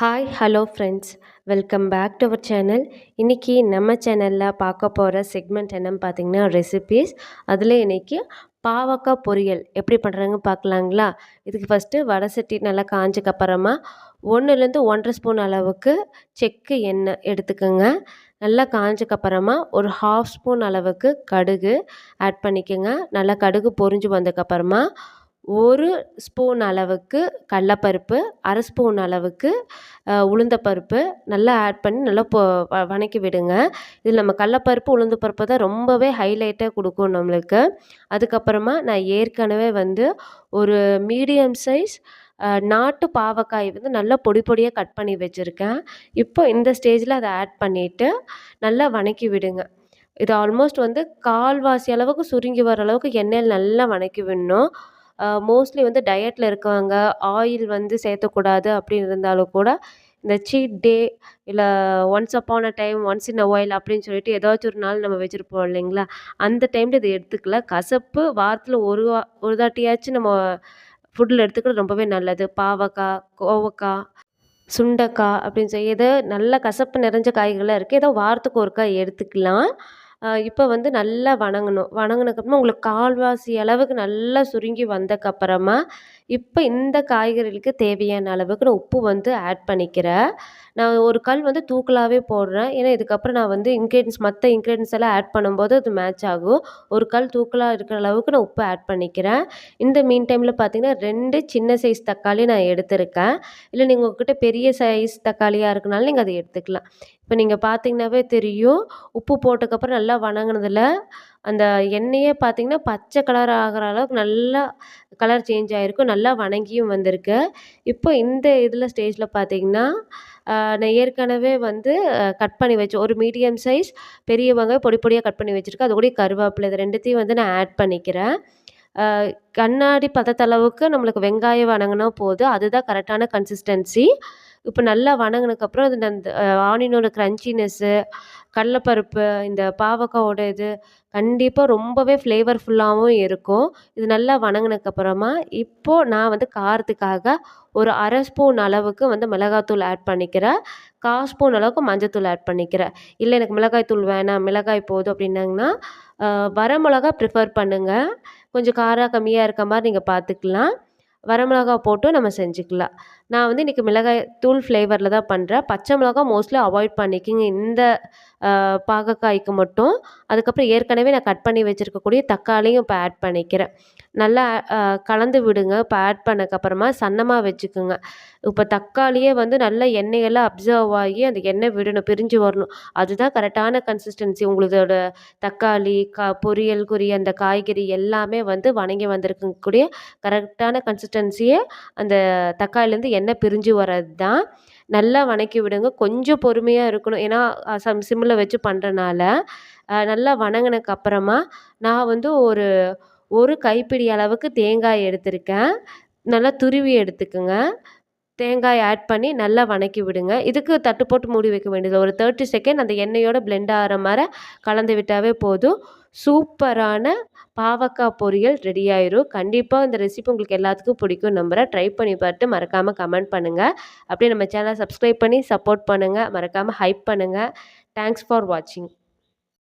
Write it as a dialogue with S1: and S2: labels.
S1: Hi hello friends welcome back to our channel இன்றைக்கி நம்ம சேனலில் பார்க்க போகிற செக்மெண்ட் என்னன்னு பார்த்தீங்கன்னா ரெசிபீஸ் அதில் இன்றைக்கி பாவக்காய் பொரியல் எப்படி பண்ணுறாங்க பார்க்கலாங்களா? இதுக்கு ஃபஸ்ட்டு வடை சட்டி நல்லா காஞ்சக்கப்புறமா ஒன்றுலேருந்து ஒன்றரை ஸ்பூன் அளவுக்கு செக்கு எண்ணெய் எடுத்துக்கோங்க. நல்லா காஞ்சக்கப்புறமா ஒரு ஹாஃப் ஸ்பூன் அளவுக்கு கடுகு ஆட் பண்ணிக்கோங்க. நல்லா கடுகு பொரிஞ்சு வந்ததுக்கப்புறமா ஒரு ஸ்பூன் அளவுக்கு கடலப்பருப்பு அரை ஸ்பூன் அளவுக்கு உளுந்தப்பருப்பு நல்லா ஆட் பண்ணி நல்லா பொ வதக்கி விடுங்க. இதில் நம்ம கடலப்பருப்பு உளுந்தப்பருப்பு தான் ரொம்பவே ஹைலைட்டாக கொடுக்கும் நம்மளுக்கு. அதுக்கப்புறமா நான் ஏற்கனவே வந்து ஒரு மீடியம் சைஸ் நாட்டு பாவக்காய் வந்து நல்லா பொடி பொடியாக கட் பண்ணி வச்சுருக்கேன். இப்போ இந்த ஸ்டேஜில் அதை ஆட் பண்ணிவிட்டு நல்லா வதக்கி விடுங்க. இது ஆல்மோஸ்ட் வந்து கால்வாசி அளவுக்கு சுருங்கி வர அளவுக்கு எண்ணெயில் நல்லா வதக்கி விடணும். மோஸ்ட்லி வந்து டயட்டில் இருக்கவங்க ஆயில் வந்து சேர்த்தக்கூடாது அப்படின்னு இருந்தாலும் கூட இந்த சீட் டே இல்லை once upon a time once in a while அப்படின்னு சொல்லிட்டு ஏதாச்சும் ஒரு நாள் நம்ம வச்சுருப்போம் இல்லைங்களா? அந்த டைமில் இதை எடுத்துக்கல. கசப்பு வாரத்தில் ஒரு வா ஒரு தாட்டியாச்சும் நம்ம ஃபுட்டில் எடுத்துக்கிறது ரொம்பவே நல்லது. பாவக்காய் கோவக்காய் சுண்டக்காய் அப்படின்னு சொல்லி ஏதோ நல்ல கசப்பு நிறைஞ்ச காய்களாக இருக்குது ஏதோ வாரத்துக்கு ஒருக்கா எடுத்துக்கலாம். இப்போ வந்து நல்லா வணங்கணும். வணங்குனதுக்கப்புறமா உங்களுக்கு கால்வாசி அளவுக்கு நல்லா சுருங்கி வந்ததுக்கப்புறமா இப்போ இந்த காய்கறிகளுக்கு தேவையான அளவுக்கு நான் உப்பு வந்து ஆட் பண்ணிக்கிறேன். நான் ஒரு கல் வந்து தூக்கலாகவே போடுறேன். ஏன்னா இதுக்கப்புறம் நான் வந்து இன்க்ரீடியன்ஸ் மற்ற இன்க்ரீடியன்ஸ் எல்லாம் ஆட் பண்ணும்போது அது மேட்ச் ஆகும். ஒரு கல் தூக்கலாக இருக்கிற அளவுக்கு நான் உப்பு ஆட் பண்ணிக்கிறேன். இந்த மீன் டைமில் பார்த்தீங்கன்னா ரெண்டு சின்ன சைஸ் தக்காளி நான் எடுத்திருக்கேன். இல்லை நீங்கள் உங்ககிட்ட பெரிய சைஸ் தக்காளியாக இருக்கனால நீங்கள் அதை எடுத்துக்கலாம். இப்போ நீங்கள் பார்த்தீங்கன்னாவே தெரியும். உப்பு போட்டதுக்கப்புறம் நல்லா வணங்கினதில் அந்த எண்ணெயே பார்த்தீங்கன்னா பச்சை கலர் ஆகிற அளவுக்கு நல்லா கலர் சேஞ்ச் ஆகிருக்கும் நல்லா வணங்கியும் வந்திருக்கு. இப்போ இந்த இதில் ஸ்டேஜில் பார்த்தீங்கன்னா நான் ஏற்கனவே வந்து கட் பண்ணி வச்சு ஒரு மீடியம் சைஸ் பெரிய வெங்காயம் பொடி பொடியாக கட் பண்ணி வச்சுருக்கேன். அது கூட கருவேப்பிலை இது ரெண்டுத்தையும் வந்து நான் ஆட் பண்ணிக்கிறேன். கண்ணாடி பதத்தளவுக்கு நம்மளுக்கு வெங்காயம் வணங்கினா போதும். அதுதான் கரெக்டான கன்சிஸ்டன்சி இப்போ நல்லா வணங்கினதுக்கப்புறம் அது அந்த ஆனியனோட க்ரன்ச்சினஸ்ஸு கடலப்பருப்பு இந்த பாவக்காவோட இது கண்டிப்பாக ரொம்பவே ஃப்ளேவர்ஃபுல்லாகவும் இருக்கும். இது நல்லா வணங்கினதுக்கப்புறமா இப்போது நான் வந்து காரத்துக்காக ஒரு அரை ஸ்பூன் அளவுக்கு வந்து மிளகாத்தூள் ஆட் பண்ணிக்கிறேன். கால் ஸ்பூன் அளவுக்கு மஞ்சத்தூள் ஆட் பண்ணிக்கிறேன். இல்லை எனக்கு மிளகாய் தூள் வேணாம் மிளகாய் போதும் அப்படின்னாங்கன்னா வரமிளகா ப்ரிஃபர் பண்ணுங்கள் கொஞ்சம் காரம் கம்மியாக இருக்க மாதிரி நீங்கள் பார்த்துக்கலாம் வரமிளகா போட்டு நம்ம செஞ்சுக்கலாம். நான் வந்து இன்றைக்கி மிளகாய் தூள் ஃப்ளேவரில் தான் பண்ணுறேன் பச்சை மிளகா மோஸ்ட்லி அவாய்ட் பண்ணிக்கிங்க. இந்த பாகக்காய்க்கு மட்டும். அதுக்கப்புறம் ஏற்கனவே நான் கட் பண்ணி வச்சுருக்கக்கூடிய தக்காளியும் இப்போ ஆட் பண்ணிக்கிறேன். நல்லா கலந்து விடுங்க. இப்போ ஆட் பண்ணக்கப்புறமா சன்னமாக வச்சுக்கோங்க. இப்போ தக்காளியே வந்து நல்லா எண்ணெயெல்லாம் அப்சர்வ் ஆகி அந்த எண்ணெய் விடணும் பிரிஞ்சு வரணும். அதுதான் கரெக்டான கன்சிஸ்டன்சி உங்களதோட தக்காளி கா பொரியல் குறி அந்த காய்கறி எல்லாமே வந்து வணங்கி வந்திருக்கக்கூடிய கரெக்டான கன்சிஸ்டன்சியே அந்த தக்காளிலேருந்து எண்ணெய் பிரிஞ்சு வர்றது தான் நல்லா வதக்கி விடுங்க. கொஞ்சம் பொறுமையாக இருக்கணும். ஏன்னா சம் சிம்மில் வச்சு பண்ணுறனால நல்லா வணங்கினக்கு அப்புறமா நான் வந்து ஒரு ஒரு கைப்பிடி அளவுக்கு தேங்காய் எடுத்திருக்கேன். நல்லா துருவி எடுத்துக்கோங்க. தேங்காய் ஆட் பண்ணி நல்லா வதக்கி விடுங்க. இதுக்கு தட்டு போட்டு மூடி வைக்க வேண்டியது ஒரு தேர்ட்டி செகண்ட் அந்த எண்ணெயோட பிளெண்ட் ஆகிற மாதிரி கலந்து விட்டாவே போதும். சூப்பரான பாவக்காய் பொரியல் ரெடி ஆயிரும் கண்டிப்பாக இந்த ரெசிபி உங்களுக்கு எல்லாத்துக்கும் பிடிக்கும் நம்புகிறேன் ட்ரை பண்ணி பார்த்து மறக்காமல் கமெண்ட் பண்ணுங்கள் அப்படியே நம்ம சேனலை சப்ஸ்கிரைப் பண்ணி சப்போர்ட் பண்ணுங்கள் மறக்காமல் ஹைப் பண்ணுங்கள் தேங்க்ஸ் ஃபார் வாட்சிங்